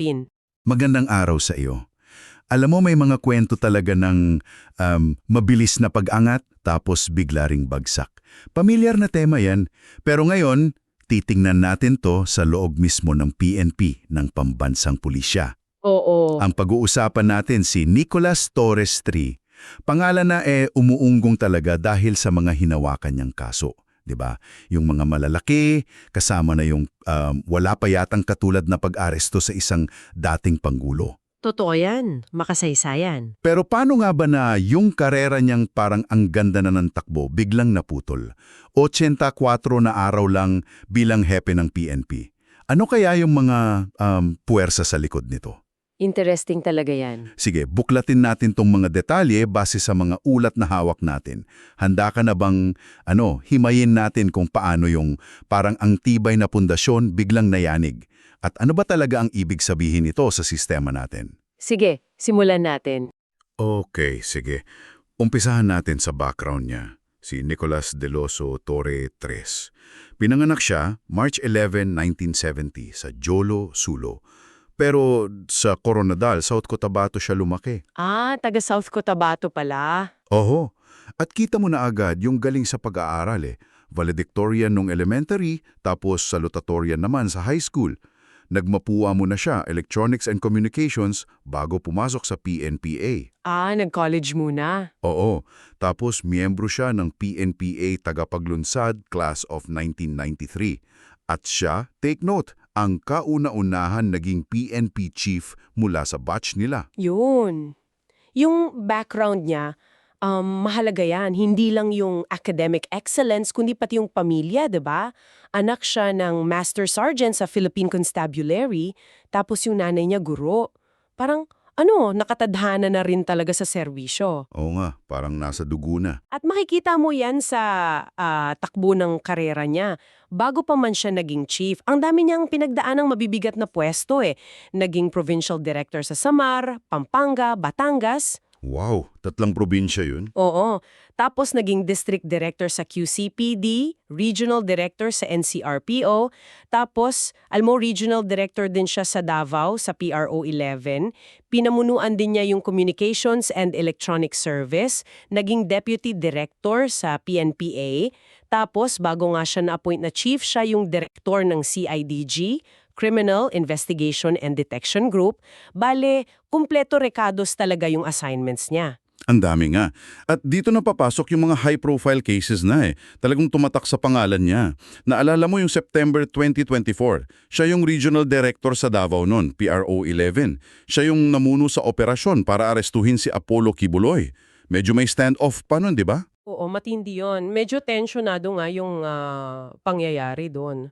usapin. Magandang araw sa iyo. Alam mo may mga kwento talaga ng um, mabilis na pag-angat tapos bigla ring bagsak. Pamilyar na tema yan, pero ngayon titingnan natin to sa loob mismo ng PNP ng Pambansang Pulisya. Oo. Ang pag-uusapan natin si Nicolas Torres III. Pangalan na eh umuunggong talaga dahil sa mga hinawakan niyang kaso. 'Di ba? Yung mga malalaki, kasama na yung um, wala pa yatang katulad na pag-aresto sa isang dating pangulo. Totoo yan. Makasaysayan. Pero paano nga ba na yung karera niyang parang ang ganda na ng takbo biglang naputol? 84 na araw lang bilang hepe ng PNP. Ano kaya yung mga um, puwersa sa likod nito? Interesting talaga yan. Sige, buklatin natin tong mga detalye base sa mga ulat na hawak natin. Handa ka na bang, ano, himayin natin kung paano yung parang ang tibay na pundasyon biglang nayanig? At ano ba talaga ang ibig sabihin nito sa sistema natin? Sige, simulan natin. Okay, sige. Umpisahan natin sa background niya. Si Nicolas Deloso Torre III. Pinanganak siya March 11, 1970 sa Jolo, Sulo. Pero sa Coronadal, South Cotabato siya lumaki. Ah, taga South Cotabato pala. Oho. At kita mo na agad yung galing sa pag-aaral eh. Valedictorian nung elementary, tapos salutatorian naman sa high school. Nagmapua mo na siya, Electronics and Communications, bago pumasok sa PNPA. Ah, nag-college muna. Oo. Tapos miyembro siya ng PNPA Tagapaglunsad Class of 1993. At siya, take note, ang kauna-unahan naging PNP chief mula sa batch nila. Yun. Yung background niya, um, mahalaga yan. Hindi lang yung academic excellence, kundi pati yung pamilya, ba? Anak siya ng Master Sergeant sa Philippine Constabulary, tapos yung nanay niya guro. Parang, ano, nakatadhana na rin talaga sa serbisyo. Oo nga, parang nasa dugo na. At makikita mo yan sa ah, takbo ng karera niya. Bago pa man siya naging chief, ang dami niyang pinagdaan ng mabibigat na pwesto eh. Naging provincial director sa Samar, Pampanga, Batangas. Wow, tatlang probinsya yun. Oo. Tapos naging district director sa QCPD, regional director sa NCRPO, tapos alam mo regional director din siya sa Davao sa PRO 11. Pinamunuan din niya yung Communications and Electronic Service, naging deputy director sa PNPA, tapos bago nga siya na-appoint na chief, siya yung director ng CIDG, Criminal Investigation and Detection Group. Bale, kumpleto rekados talaga yung assignments niya. Ang dami nga. At dito na papasok yung mga high-profile cases na eh. Talagang tumatak sa pangalan niya. Naalala mo yung September 2024. Siya yung regional director sa Davao noon, PRO 11. Siya yung namuno sa operasyon para arestuhin si Apollo Kibuloy. Medyo may stand-off pa nun, di ba? Oo, matindi yon. Medyo tensionado nga yung ah, pangyayari doon.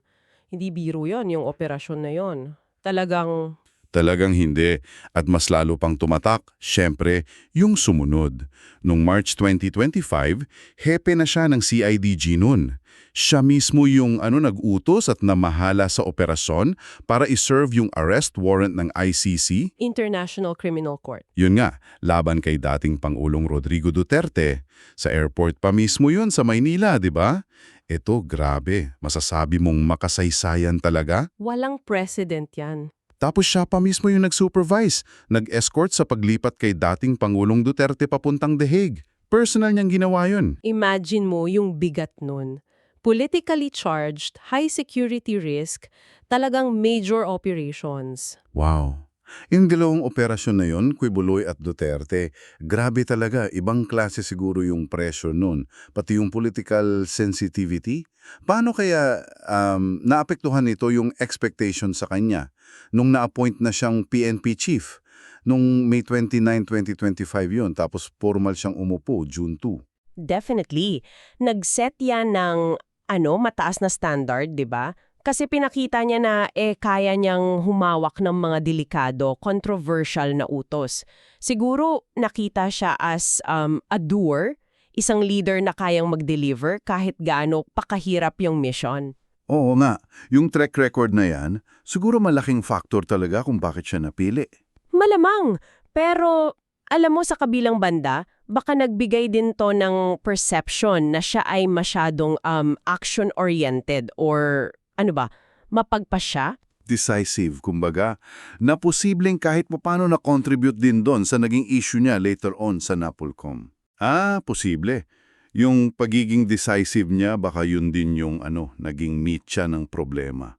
Hindi biro yon yung operasyon na yon. Talagang, Talagang hindi. At mas lalo pang tumatak, syempre, yung sumunod. Noong March 2025, hepe na siya ng CIDG noon. Siya mismo yung ano nag-utos at namahala sa operasyon para iserve yung arrest warrant ng ICC. International Criminal Court. Yun nga, laban kay dating Pangulong Rodrigo Duterte. Sa airport pa mismo yun sa Maynila, di ba? Ito, grabe. Masasabi mong makasaysayan talaga? Walang precedent yan. Tapos siya pa mismo yung nag-supervise, nag-escort sa paglipat kay dating Pangulong Duterte papuntang The Hague. Personal niyang ginawa yun. Imagine mo yung bigat nun. Politically charged, high security risk, talagang major operations. Wow. Yung dalawang operasyon na yun, Quibuloy at Duterte, grabe talaga, ibang klase siguro yung pressure nun, pati yung political sensitivity. Paano kaya um, naapektuhan nito yung expectation sa kanya nung na-appoint na siyang PNP chief? Nung May 29, 2025 yun, tapos formal siyang umupo, June 2. Definitely. Nag-set yan ng ano, mataas na standard, 'di ba? Kasi pinakita niya na eh kaya niyang humawak ng mga delikado, controversial na utos. Siguro nakita siya as um, a doer, isang leader na kayang mag-deliver kahit gaano pakahirap yung mission. Oo nga, yung track record na yan, siguro malaking factor talaga kung bakit siya napili. Malamang, pero alam mo sa kabilang banda, baka nagbigay din to ng perception na siya ay masyadong um, action-oriented or ano ba, mapagpasya? decisive, kumbaga, na posibleng kahit paano na-contribute din doon sa naging issue niya later on sa Napolcom. Ah, posible. Yung pagiging decisive niya, baka yun din yung ano, naging meat siya ng problema.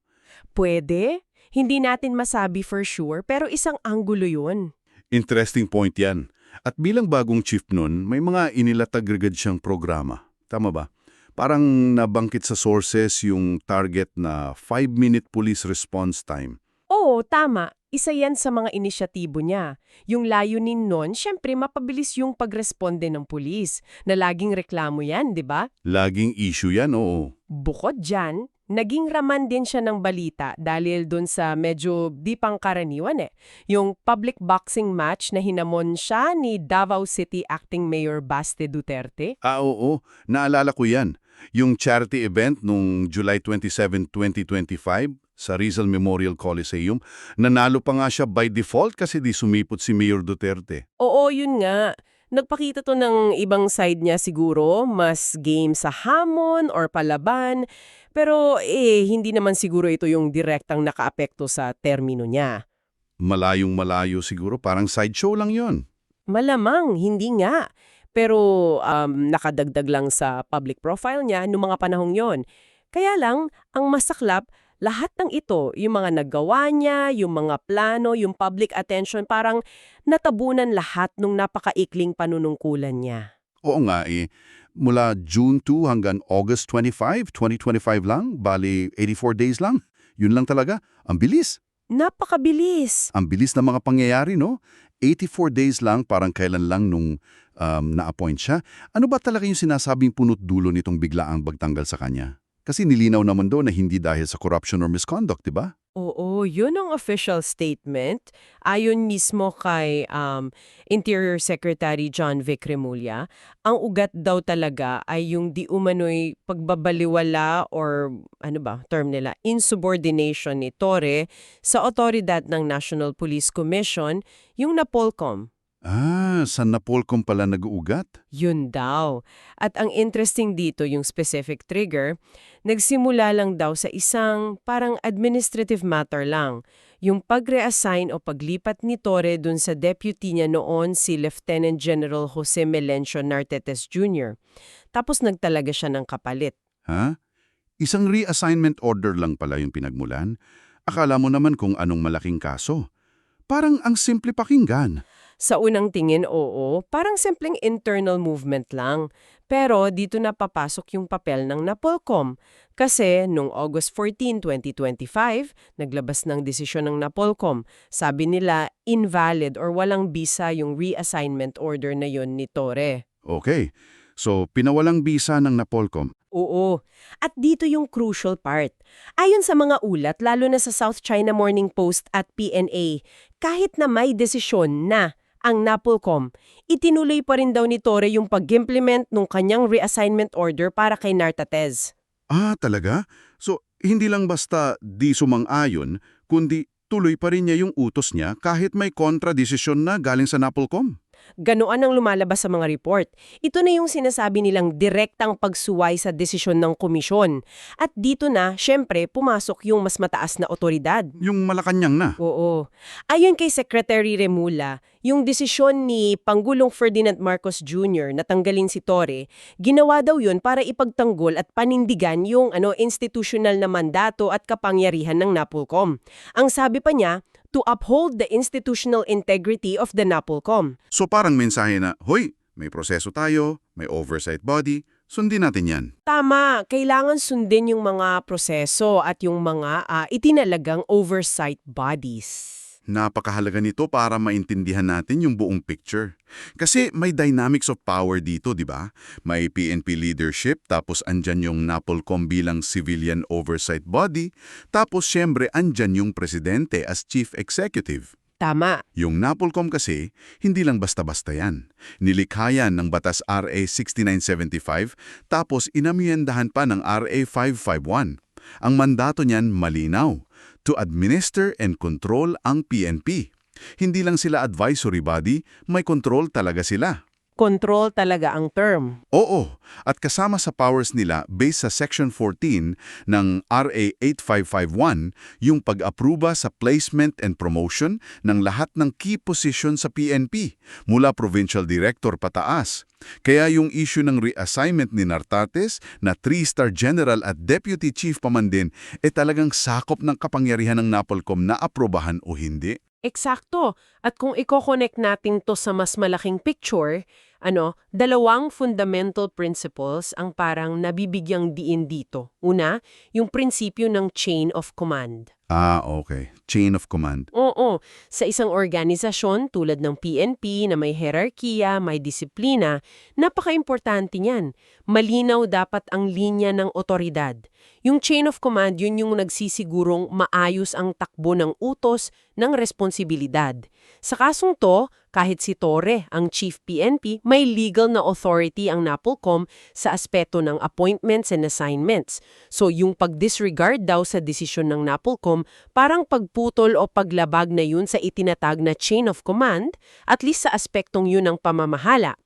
Pwede? Hindi natin masabi for sure, pero isang anggulo yun. Interesting point yan. At bilang bagong chief nun, may mga inilatag-agad siyang programa. Tama ba? Parang nabangkit sa sources yung target na 5-minute police response time. Oo, tama. Isa yan sa mga inisyatibo niya. Yung layunin nun, syempre mapabilis yung pagresponde ng pulis, na laging reklamo yan, di ba? Laging issue yan, oo. Bukod dyan, naging raman din siya ng balita dahil dun sa medyo di pangkaraniwan eh. Yung public boxing match na hinamon siya ni Davao City Acting Mayor Baste Duterte. Ah, oo. Naalala ko yan. Yung charity event nung July 27, 2025 sa Rizal Memorial Coliseum, nanalo pa nga siya by default kasi di sumipot si Mayor Duterte. Oo, yun nga. Nagpakita to ng ibang side niya siguro, mas game sa hamon or palaban. Pero eh, hindi naman siguro ito yung direktang nakaapekto sa termino niya. Malayong malayo siguro, parang sideshow lang yon. Malamang, hindi nga. Pero um, nakadagdag lang sa public profile niya noong mga panahong yon. Kaya lang, ang masaklap, lahat ng ito, yung mga naggawa niya, yung mga plano, yung public attention, parang natabunan lahat nung napakaikling panunungkulan niya. Oo nga eh. Mula June 2 hanggang August 25, 2025 lang, bali 84 days lang. Yun lang talaga. Ang bilis. Napakabilis! Ang bilis ng mga pangyayari, no? 84 days lang, parang kailan lang nung um, na-appoint siya. Ano ba talaga yung sinasabing punot dulo nitong biglaang pagtanggal sa kanya? Kasi nilinaw naman doon na hindi dahil sa corruption or misconduct, di ba? Oo, yun ang official statement. Ayon mismo kay um, Interior Secretary John Vic Remulla, ang ugat daw talaga ay yung di umano'y pagbabaliwala or ano ba, term nila, insubordination ni Torre sa otoridad ng National Police Commission, yung Napolcom. Ah, sa Napolcom pala nag-uugat? Yun daw. At ang interesting dito, yung specific trigger, nagsimula lang daw sa isang parang administrative matter lang. Yung pag-reassign o paglipat ni Torre dun sa deputy niya noon si Lieutenant General Jose Melencio Nartetes Jr. Tapos nagtalaga siya ng kapalit. Ha? Isang reassignment order lang pala yung pinagmulan? Akala mo naman kung anong malaking kaso. Parang ang simple pakinggan. Sa unang tingin, oo, parang simpleng internal movement lang. Pero dito na papasok yung papel ng Napolcom. Kasi noong August 14, 2025, naglabas ng desisyon ng Napolcom. Sabi nila invalid or walang bisa yung reassignment order na yon ni Torre. Okay, so pinawalang bisa ng Napolcom. Oo. At dito yung crucial part. Ayon sa mga ulat, lalo na sa South China Morning Post at PNA, kahit na may desisyon na ang Napolcom, itinuloy pa rin daw ni Torre yung pag-implement ng kanyang reassignment order para kay Nartatez. Ah, talaga? So, hindi lang basta di sumang-ayon, kundi tuloy pa rin niya yung utos niya kahit may kontra-desisyon na galing sa Napolcom. Ganoan ang lumalabas sa mga report. Ito na yung sinasabi nilang direktang pagsuway sa desisyon ng komisyon. At dito na, syempre, pumasok yung mas mataas na otoridad. Yung Malacanang na. Oo. Ayon kay Secretary Remula, yung desisyon ni Pangulong Ferdinand Marcos Jr. na tanggalin si Torre, ginawa daw yun para ipagtanggol at panindigan yung ano institutional na mandato at kapangyarihan ng Napolcom. Ang sabi pa niya, to uphold the institutional integrity of the Napolcom. So parang mensahe na, Hoy, may proseso tayo, may oversight body, sundin natin yan. Tama, kailangan sundin yung mga proseso at yung mga ah, itinalagang oversight bodies. Napakahalaga nito para maintindihan natin yung buong picture. Kasi may dynamics of power dito, di ba? May PNP leadership, tapos andyan yung Napolcom bilang civilian oversight body, tapos syempre andyan yung presidente as chief executive. Tama. Yung Napolcom kasi, hindi lang basta-basta yan. Nilikha yan ng Batas RA 6975, tapos inamyendahan pa ng RA 551. Ang mandato niyan malinaw, to administer and control ang PNP. Hindi lang sila advisory body, may control talaga sila. Control talaga ang term. Oo, at kasama sa powers nila based sa Section 14 ng RA 8551 yung pag-apruba sa placement and promotion ng lahat ng key position sa PNP mula provincial director pataas. Kaya yung issue ng reassignment ni Nartates na 3-star general at deputy chief pa man din e talagang sakop ng kapangyarihan ng NAPOLCOM na aprobahan o hindi. Eksakto. At kung i-connect natin to sa mas malaking picture, ano, dalawang fundamental principles ang parang nabibigyang diin dito. Una, yung prinsipyo ng chain of command. Ah, okay. Chain of command. Oo, sa isang organisasyon tulad ng PNP na may hierarkiya, may disiplina, napaka-importante niyan. Malinaw dapat ang linya ng otoridad. Yung chain of command, yun yung nagsisigurong maayos ang takbo ng utos ng responsibilidad. Sa kasong to, kahit si Torre, ang chief PNP, may legal na authority ang NAPOLCOM sa aspeto ng appointments and assignments. So yung pag-disregard daw sa desisyon ng NAPOLCOM, parang pagputol o paglabag na yun sa itinatag na chain of command, at least sa aspektong yun ng pamamahala.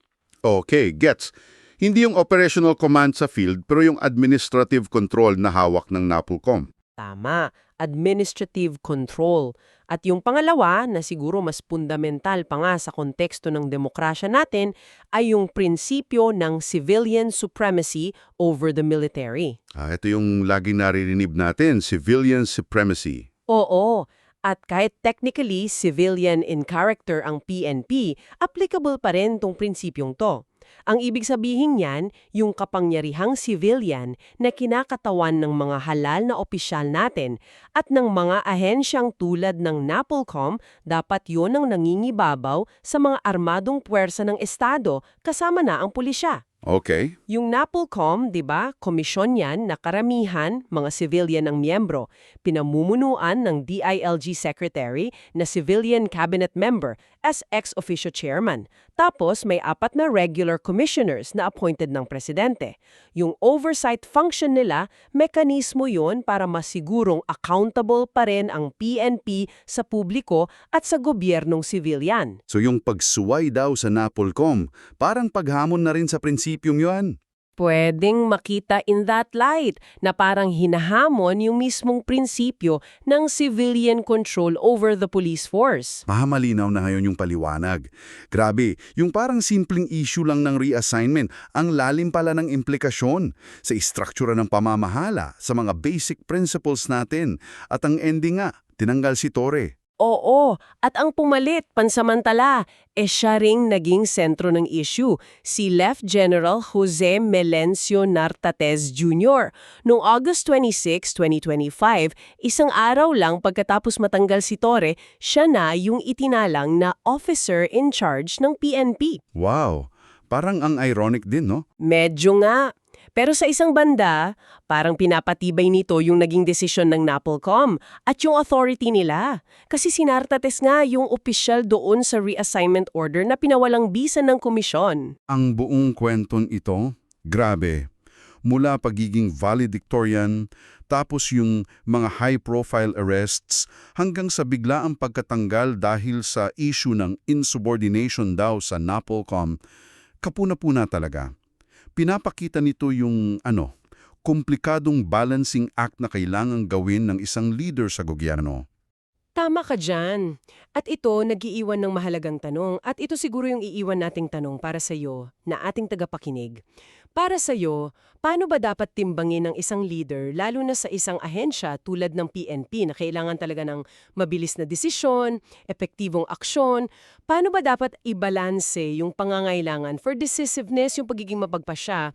Okay, gets. Hindi yung operational command sa field pero yung administrative control na hawak ng NAPOLCOM. Tama, administrative control. At yung pangalawa, na siguro mas fundamental pa nga sa konteksto ng demokrasya natin, ay yung prinsipyo ng civilian supremacy over the military. Ah, ito yung laging naririnig natin, civilian supremacy. Oo, at kahit technically civilian in character ang PNP, applicable pa rin tong prinsipyong to. Ang ibig sabihin niyan, yung kapangyarihang civilian na kinakatawan ng mga halal na opisyal natin at ng mga ahensyang tulad ng NAPOLCOM, dapat yon ang nangingibabaw sa mga armadong puwersa ng Estado kasama na ang pulisya. Okay. Yung NAPOLCOM, di ba, komisyon yan na karamihan, mga civilian ang miyembro, pinamumunuan ng DILG Secretary na civilian cabinet member as ex-officio chairman. Tapos may apat na regular commissioners na appointed ng presidente. Yung oversight function nila, mekanismo yon para masigurong accountable pa rin ang PNP sa publiko at sa gobyernong civilian. So yung pagsuway daw sa NAPOLCOM, parang paghamon na rin sa prinsipyong yun. Pwedeng makita in that light na parang hinahamon yung mismong prinsipyo ng civilian control over the police force. Mahamalinaw na ngayon yung paliwanag. Grabe, yung parang simpleng issue lang ng reassignment, ang lalim pala ng implikasyon sa istruktura ng pamamahala, sa mga basic principles natin. At ang ending nga, tinanggal si Torre. Oo, at ang pumalit, pansamantala, e siya ring naging sentro ng issue, si Left General Jose Melencio Nartates Jr. Noong August 26, 2025, isang araw lang pagkatapos matanggal si Torre, siya na yung itinalang na officer in charge ng PNP. Wow, parang ang ironic din, no? Medyo nga. Pero sa isang banda, parang pinapatibay nito yung naging desisyon ng NAPOLCOM at yung authority nila. Kasi sinartates nga yung opisyal doon sa reassignment order na pinawalang bisa ng komisyon. Ang buong kwenton ito, grabe. Mula pagiging valedictorian, tapos yung mga high-profile arrests, hanggang sa biglaang pagkatanggal dahil sa issue ng insubordination daw sa NAPOLCOM, kapuna-puna talaga. Pinapakita nito yung, ano, komplikadong balancing act na kailangang gawin ng isang leader sa gobyerno. Tama ka dyan. At ito, nagiiwan ng mahalagang tanong at ito siguro yung iiwan nating tanong para sa iyo na ating tagapakinig. Para sa iyo, paano ba dapat timbangin ng isang leader lalo na sa isang ahensya tulad ng PNP na kailangan talaga ng mabilis na desisyon, epektibong aksyon? Paano ba dapat ibalanse yung pangangailangan for decisiveness, yung pagiging mapagpasya,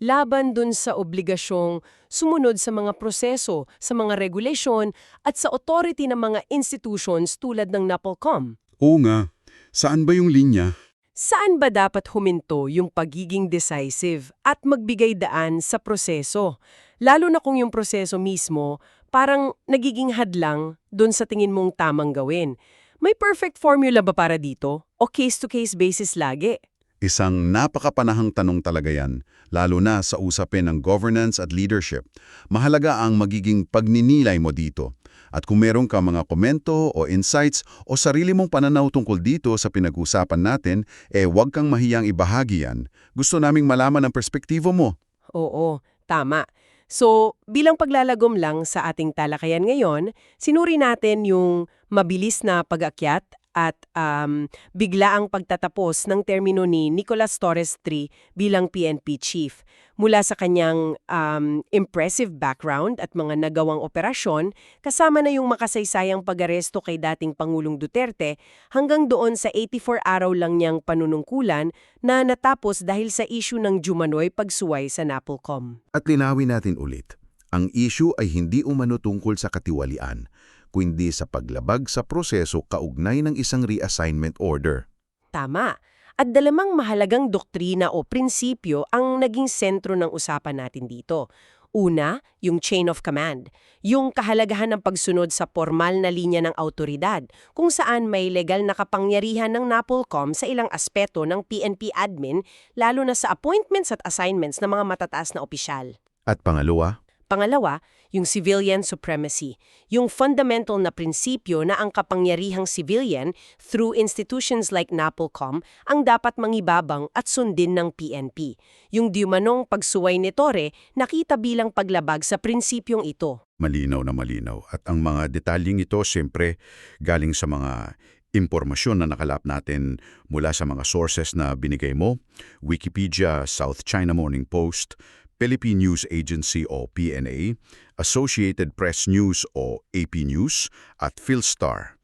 laban dun sa obligasyong sumunod sa mga proseso, sa mga regulation, at sa authority ng mga institutions tulad ng NAPOLCOM? Oo nga, saan ba yung linya? Saan ba dapat huminto yung pagiging decisive at magbigay daan sa proseso? Lalo na kung yung proseso mismo parang nagiging hadlang doon sa tingin mong tamang gawin. May perfect formula ba para dito? O case-to-case basis lagi? Isang napakapanahang tanong talaga yan, lalo na sa usapin ng governance at leadership. Mahalaga ang magiging pagninilay mo dito. At kung meron ka mga komento o insights o sarili mong pananaw tungkol dito sa pinag-usapan natin, eh huwag kang mahiyang ibahagi yan. Gusto naming malaman ang perspektibo mo. Oo, tama. So, bilang paglalagom lang sa ating talakayan ngayon, sinuri natin yung mabilis na pag-akyat at um, biglaang pagtatapos ng termino ni Nicolas Torres III bilang PNP chief. Mula sa kanyang um, impressive background at mga nagawang operasyon, kasama na yung makasaysayang pag-aresto kay dating Pangulong Duterte hanggang doon sa 84 araw lang niyang panunungkulan na natapos dahil sa issue ng Jumanoy pagsuway sa Napolcom. At linawin natin ulit, ang issue ay hindi umano tungkol sa katiwalian, kundi sa paglabag sa proseso kaugnay ng isang reassignment order. Tama. At dalamang mahalagang doktrina o prinsipyo ang naging sentro ng usapan natin dito. Una, yung chain of command, yung kahalagahan ng pagsunod sa formal na linya ng autoridad, kung saan may legal na kapangyarihan ng NAPOLCOM sa ilang aspeto ng PNP admin, lalo na sa appointments at assignments ng mga matataas na opisyal. At pangalawa, Pangalawa, yung civilian supremacy, yung fundamental na prinsipyo na ang kapangyarihang civilian through institutions like NAPOLCOM ang dapat mangibabang at sundin ng PNP. Yung diumanong pagsuway ni Torre nakita bilang paglabag sa prinsipyong ito. Malinaw na malinaw. At ang mga detalyeng ito, siyempre, galing sa mga impormasyon na nakalap natin mula sa mga sources na binigay mo, Wikipedia, South China Morning Post, Philippine News Agency o PNA, Associated Press News o AP News, at Philstar.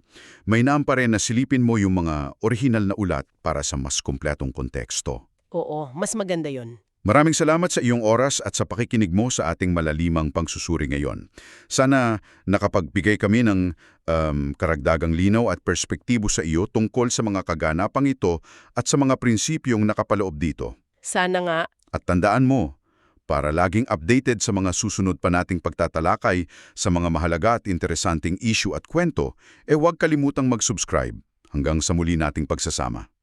May naam pa rin na silipin mo yung mga orihinal na ulat para sa mas kumpletong konteksto. Oo, mas maganda yon. Maraming salamat sa iyong oras at sa pakikinig mo sa ating malalimang pangsusuri ngayon. Sana nakapagbigay kami ng um, karagdagang linaw at perspektibo sa iyo tungkol sa mga kaganapang ito at sa mga prinsipyong nakapaloob dito. Sana nga At tandaan mo, para laging updated sa mga susunod pa nating pagtatalakay sa mga mahalaga at interesanting issue at kwento, eh huwag kalimutang mag-subscribe. Hanggang sa muli nating pagsasama.